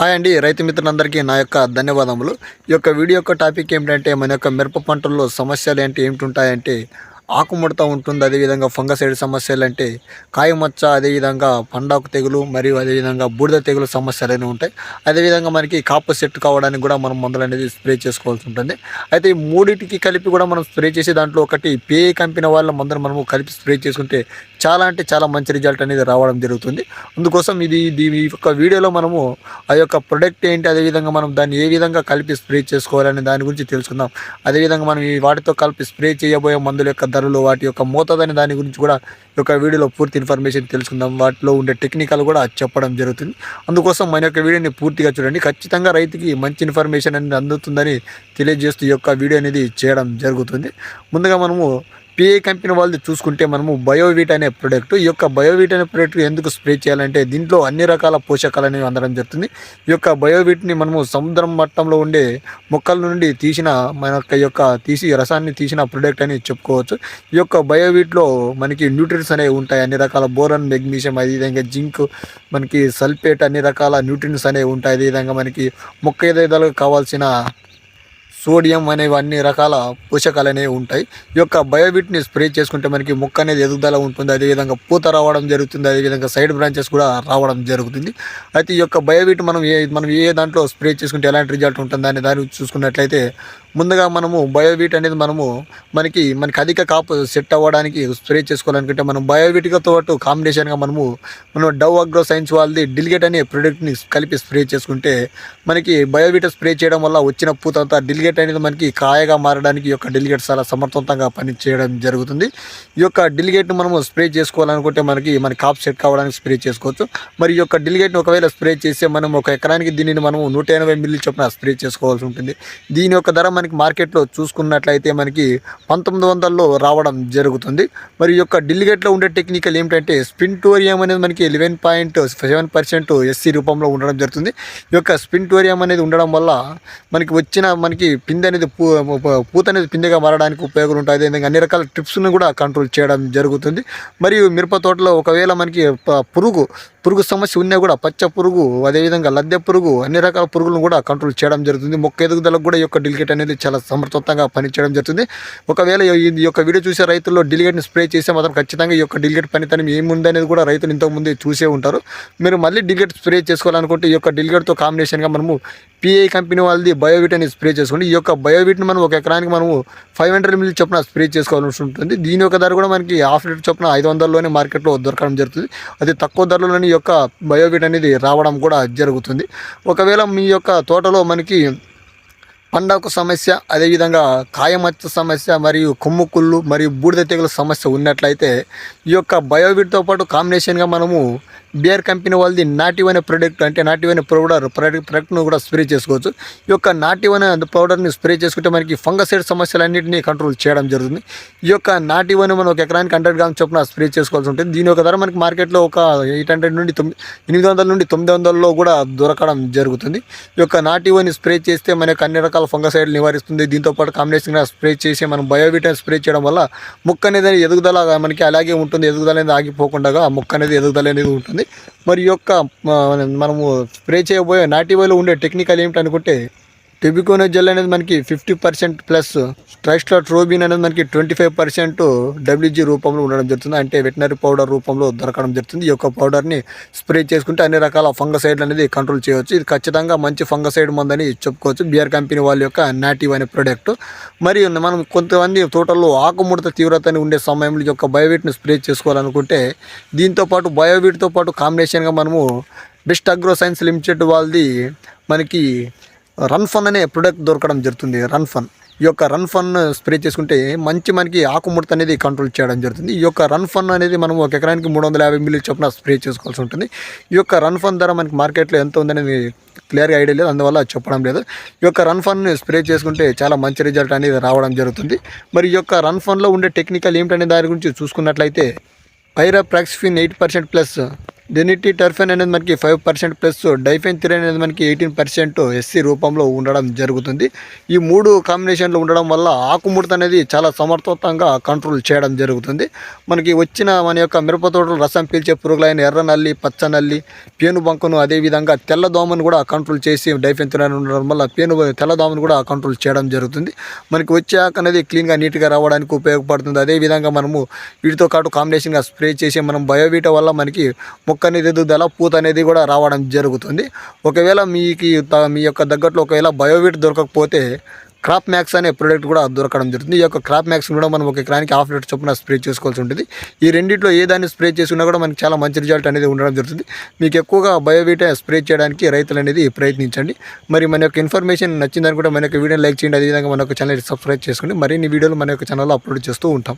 Hi అండి రైతు మిత్రులందరికీ నా యొక్క ధన్యవాదములు. ఈ యొక్క వీడియో యొక్క టాపిక్ ఏమిటంటే మన యొక్క మిరప పంటల్లో సమస్యలు ఏంటి ఏమిటి ఉంటాయంటే ఆకుముడత ఉంటుంది. అదేవిధంగా ఫంగసైడ్ సమస్యలు అంటే కాయమచ్చ అదేవిధంగా పండాకు తెగులు మరియు అదేవిధంగా బూడిద తెగులు సమస్యలు అనేవి ఉంటాయి. అదేవిధంగా మనకి కాపు సెట్ కావడానికి కూడా మనం మందులు అనేది స్ప్రే చేసుకోవాల్సి ఉంటుంది. అయితే ఈ మూడింటికి కలిపి కూడా మనం స్ప్రే చేసే దాంట్లో ఒకటి పే కంపెనీ వాళ్ళ మందులు మనము కలిపి స్ప్రే చేసుకుంటే చాలా అంటే చాలా మంచి రిజల్ట్ అనేది రావడం జరుగుతుంది. అందుకోసం ఇది దీని ఈ యొక్క వీడియోలో మనము ఆ యొక్క ప్రొడక్ట్ ఏంటి అదేవిధంగా మనం దాన్ని ఏ విధంగా కలిపి స్ప్రే చేసుకోవాలనే దాని గురించి తెలుసుకుందాం. అదేవిధంగా మనం ఈ వాటితో కలిపి స్ప్రే చేయబోయే మందుల యొక్క ధరలు వాటి యొక్క మోతాదని దాని గురించి కూడా ఈ యొక్క వీడియోలో పూర్తి ఇన్ఫర్మేషన్ తెలుసుకుందాం. వాటిలో ఉండే టెక్నికల్ కూడా చెప్పడం జరుగుతుంది. అందుకోసం మన యొక్క వీడియోని పూర్తిగా చూడండి. ఖచ్చితంగా రైతుకి మంచి ఇన్ఫర్మేషన్ అనేది అందుతుందని తెలియజేస్తూ ఈ యొక్క వీడియో అనేది చేయడం జరుగుతుంది. ముందుగా మనము పిఏ కంపెనీ వాళ్ళది చూసుకుంటే మనము బయోవీట్ అనే ప్రొడక్ట్ ఈ యొక్క బయోవీట్ అనే ప్రొడక్ట్ ఎందుకు స్ప్రే చేయాలంటే దీంట్లో అన్ని రకాల పోషకాలు అనేవి అందడం జరుగుతుంది. ఈ యొక్క బయోవీట్ని మనము సముద్రం మట్టంలో ఉండే మొక్కల నుండి తీసిన మన యొక్క- యొక్క తీసి రసాన్ని తీసిన ప్రొడక్ట్ అని చెప్పుకోవచ్చు. ఈ యొక్క బయోవీట్లో మనకి న్యూట్రిన్స్ అనేవి ఉంటాయి. అన్ని రకాల బోరన్ మెగ్నీషియం అదేవిధంగా జింక్ మనకి సల్ఫేట్ అన్ని రకాల న్యూట్రిన్స్ అనేవి ఉంటాయి. అదేవిధంగా మనకి మొక్క ఎదుగుదలకు కావాల్సిన సోడియం అనేవి అన్ని రకాల పోషకాలు అనేవి ఉంటాయి. ఈ యొక్క బయోబిట్ని స్ప్రే చేసుకుంటే మనకి మొక్క అనేది ఎదుగుదల ఉంటుంది. అదేవిధంగా పూత రావడం జరుగుతుంది. అదేవిధంగా సైడ్ బ్రాంచెస్ కూడా రావడం జరుగుతుంది. అయితే ఈ యొక్క బయోబిట్ మనం ఏ మనం ఏ దాంట్లో స్ప్రే చేసుకుంటే ఎలాంటి రిజల్ట్ ఉంటుంది అనే దాన్ని చూసుకున్నట్లయితే ముందుగా మనము బయోవీట్ అనేది మనము మనకి మనకి అధిక కాపు సెట్ అవ్వడానికి స్ప్రే చేసుకోవాలనుకుంటే మనం బయోవిట్తో పాటు కాంబినేషన్గా మనము మనం డవ్ అగ్రో సైన్స్ వాళ్ళది డిలిగేట్ అనే ప్రోడక్ట్ని కలిపి స్ప్రే చేసుకుంటే మనకి బయోవిట స్ప్రే చేయడం వల్ల వచ్చిన పూత అంతా డిలిగేట్ అనేది మనకి కాయగా మారడానికి ఈ యొక్క డిలిగేట్ చాలా సమర్థవంతంగా పని చేయడం జరుగుతుంది. ఈ యొక్క డిలిగేట్ని మనము స్ప్రే చేసుకోవాలనుకుంటే మనకి మన కాప్ సెట్ కావడానికి స్ప్రే చేసుకోవచ్చు. మరి ఈ యొక్క డిలిగేట్ని ఒకవేళ స్ప్రే చేస్తే మనం ఒక ఎకరానికి దీనిని మనము నూట ఎనభై మిల్లీ చొప్పున స్ప్రే చేసుకోవాల్సి ఉంటుంది. దీని యొక్క ధర మనకి మార్కెట్లో చూసుకున్నట్లయితే మనకి పంతొమ్మిది వందల్లో రావడం జరుగుతుంది. మరి యొక్క డిలిగేట్లో ఉండే టెక్నికల్ ఏమిటంటే స్పింటోరియం అనేది మనకి eleven point seven percent SC రూపంలో ఉండడం జరుగుతుంది. ఈ యొక్క స్పింటోరియం అనేది ఉండడం వల్ల మనకి వచ్చిన మనకి పిందె అనేది పూ పూత అనేది పిందెగా మారడానికి ఉపయోగాలు ఉంటాయి. అదేవిధంగా అన్ని రకాల ట్రిప్స్ను కూడా కంట్రోల్ చేయడం జరుగుతుంది. మరియు మిరప తోటలో ఒకవేళ మనకి పురుగు పురుగు సమస్య ఉన్నా కూడా పచ్చ పురుగు అదేవిధంగా లద్దె పురుగు అన్ని రకాల పురుగులను కూడా కంట్రోల్ చేయడం జరుగుతుంది. మొక్క ఎదుగుదలకు కూడా ఈ యొక్క డిలిగేట్ అనేది చాలా సమర్థవంతంగా పనిచేయడం జరుగుతుంది. ఒకవేళ ఈ యొక్క వీడియో చూసే రైతుల్లో డిలిగేట్ని స్ప్రే చేస్తే మాత్రం ఖచ్చితంగా ఈ యొక్క డిలిగేట్ పనితనం ఏముందనేది కూడా రైతులు ఇంతకుముందు చూసే ఉంటారు. మీరు మళ్ళీ డిలికేట్ స్ప్రే చేసుకోవాలనుకుంటే ఈ యొక్క డిలికేట్తో కాంబినేషన్గా మనము పిఐ కంపెనీ వాళ్ళది బయోవిట్ అనేది స్ప్రే చేసుకోండి ఈ యొక్క బయోవిట్ని మనం ఒక ఎకరానికి మనము ఫైవ్ హండ్రెడ్ మిల్లీ చొప్పున స్ప్రే చేసుకోవాల్సి ఉంటుంది. దీని యొక్క ధర కూడా మనకి హాఫ్ లీటర్ చొప్పున ఐదు వందలలోనే మార్కెట్లో దొరకడం జరుగుతుంది. అది తక్కువ ధరలోనే యొక్క బయోవిట్ అనేది రావడం కూడా జరుగుతుంది. ఒకవేళ మీ యొక్క తోటలో మనకి పండాకు సమస్య అదేవిధంగా కాయమచ్చ సమస్య మరియు కొమ్ము కుళ్ళు మరియు బూడిద తెగుల సమస్య ఉన్నట్లయితే ఈ యొక్క బయోవిట్తో పాటు కాంబినేషన్గా మనము బియర్ కంపెనీ వాళ్ళది నాటివ్ అనే ప్రొడక్ట్ అంటే నాటివ్ అనే పౌడర్ ప్రొడక్ట్ ప్రొడక్ట్ను కూడా స్ప్రే చేసుకోవచ్చు. ఈ యొక్క నాటివ్ అనే పౌడర్ని స్ప్రే చేసుకుంటే మనకి ఫంగసైడ్ సమస్యలన్నింటినీ కంట్రోల్ చేయడం జరుగుతుంది. ఈ యొక్క నాటివ్ అని మనం ఒక ఎకరానికి హండ్రెడ్ గ్రామ్స్ చొప్పున స్ప్రే చేసుకోవాల్సి ఉంటుంది. దీని యొక్క ధర మనకి మార్కెట్లో ఒక ఎయిట్ హండ్రెడ్ నుండి తొమ్మిది ఎనిమిది వందల నుండి తొమ్మిది వందలలో కూడా దొరకడం జరుగుతుంది. ఈ యొక్క నాటివ్ అని స్ప్రే చేస్తే మనకు అన్ని రకాల ఫంగసైడ్ నివారిస్తుంది. దీంతో పాటు కాంబినేషన్గా స్ప్రే చేసి మనం బయోవిటన్ స్ప్రే చేయడం వల్ల మొక్క అనేది ఎదుగుదల మనకి అలాగే ఉంటుంది. ఎదుగుదల అనేది ఆగిపోకుండా ముక్క మొక్క అనేది ఎదుగుదల అనేది ఉంటుంది. మరి యొక్క మనము స్ప్రే చేయబోయే నాటివైలో ఉండే టెక్నికల్ ఏమిటి అనుకుంటే టెబికోనో జెల్ అనేది మనకి ఫిఫ్టీ పర్సెంట్ ప్లస్ ట్రోబిన్ అనేది మనకి ట్వంటీ ఫైవ్ పర్సెంట్ డబ్ల్యూజీ రూపంలో ఉండడం జరుగుతుంది. అంటే వెటనరీ పౌడర్ రూపంలో దొరకడం జరుగుతుంది. ఈ యొక్క పౌడర్ని స్ప్రే చేసుకుంటే అన్ని రకాల ఫంగసైడ్లు అనేది కంట్రోల్ చేయవచ్చు. ఇది ఖచ్చితంగా మంచి ఫంగసైడ్ మందని చెప్పుకోవచ్చు. బియర్ కంపెనీ వాళ్ళ యొక్క నాటివ్ అనే ప్రోడక్ట్. మరియు మనం కొంతమంది తోటల్లో ఆకుముడత తీవ్రతని ఉండే సమయంలో ఈ యొక్క బయోవీట్ని స్ప్రే చేసుకోవాలనుకుంటే దీంతో పాటు పాటు కాంబినేషన్గా మనము బెస్ట్ అగ్రో సైన్స్ లిమిటెడ్ వాళ్ళది మనకి రన్ ఫన్ అనే ప్రొడక్ట్ దొరకడం జరుగుతుంది రన్ ఫన్. ఈ యొక్క రన్ ఫన్ స్ప్రే చేసుకుంటే మంచి మనకి ఆకుముడత అనేది కంట్రోల్ చేయడం జరుగుతుంది. ఈ యొక్క రన్ ఫన్ అనేది మనం ఒక ఎకరానికి మూడు వందల యాభై మిల్లీ చొప్పున స్ప్రే చేసుకోవాల్సి ఉంటుంది. ఈ యొక్క రన్ ఫన్ ధర మనకి మార్కెట్లో ఎంత ఉందనేది క్లియర్గా ఐడియా లేదు అందువల్ల చెప్పడం లేదు. ఈ యొక్క రన్ ఫన్ స్ప్రే చేసుకుంటే చాలా మంచి రిజల్ట్ అనేది రావడం జరుగుతుంది. మరి ఈ యొక్క రన్ ఫన్లో ఉండే టెక్నికల్ ఏమిటనే దాని గురించి చూసుకున్నట్లయితే pyriproxyfen eight percent plus డెనిటీ టర్ఫెన్ అనేది మనకి five percent plus diafenthiuron అనేది మనకి ఎయిటీన్ పర్సెంట్ ఎస్సీ రూపంలో ఉండడం జరుగుతుంది. ఈ మూడు కాంబినేషన్లు ఉండడం వల్ల ఆకుముడత అనేది చాలా సమర్థవంతంగా కంట్రోల్ చేయడం జరుగుతుంది. మనకి వచ్చిన మన యొక్క మిరప తోటలు రసం పీల్చే పురుగులైన ఎర్ర నల్లి పచ్చ నల్లి పేను బంకను అదేవిధంగా తెల్ల దోమను కూడా కంట్రోల్ చేసి డైఫెన్ థిరైన్ ఉండడం వల్ల పేను తెల్ల దోమను కూడా కంట్రోల్ చేయడం జరుగుతుంది. మనకి వచ్చే ఆకు అనేది క్లీన్గా నీట్గా రావడానికి ఉపయోగపడుతుంది. అదేవిధంగా మనము వీటితో పాటు కాంబినేషన్గా స్ప్రే చేసి మనం బయోవీట వల్ల మనకి మొక్క అనేది ఎదుగుదల పూత అనేది కూడా రావడం జరుగుతుంది. ఒకవేళ మీకు త- మీ యొక్క దగ్గరలో ఒకవేళ బయోవీట్ దొరకకపోతే క్రాప్ మ్యాక్స్ అనే ప్రోడక్ట్ కూడా దొరకడం జరుగుతుంది. ఈ యొక్క క్రాప్ మ్యాక్స్ కూడా మనం ఒక ఎకరానికి హాఫ్ లీటర్ చొప్పున స్ప్రే చేసుకోవాల్సి ఉంటుంది. ఈ రెండింటిలో ఏ దాన్ని స్ప్రే చేసుకున్నా కూడా మనకి చాలా మంచి రిజల్ట్ అనేది ఉండడం జరుగుతుంది. మీకు ఎక్కువగా బయోవీట స్ప్రే చేయడానికి రైతులు అనేది ప్రయత్నించండి. మరి మన యొక్క ఇన్ఫర్మేషన్ నచ్చిందని కూడా మన యొక్క వీడియో లైక్ చేయండి. అదేవిధంగా మన యొక్క ఛానల్ సబ్స్క్రైబ్ చేసుకోండి. మరిన్ని వీడియోలు మన యొక్క ఛానల్లో అప్లోడ్ చేస్తూ ఉంటాం.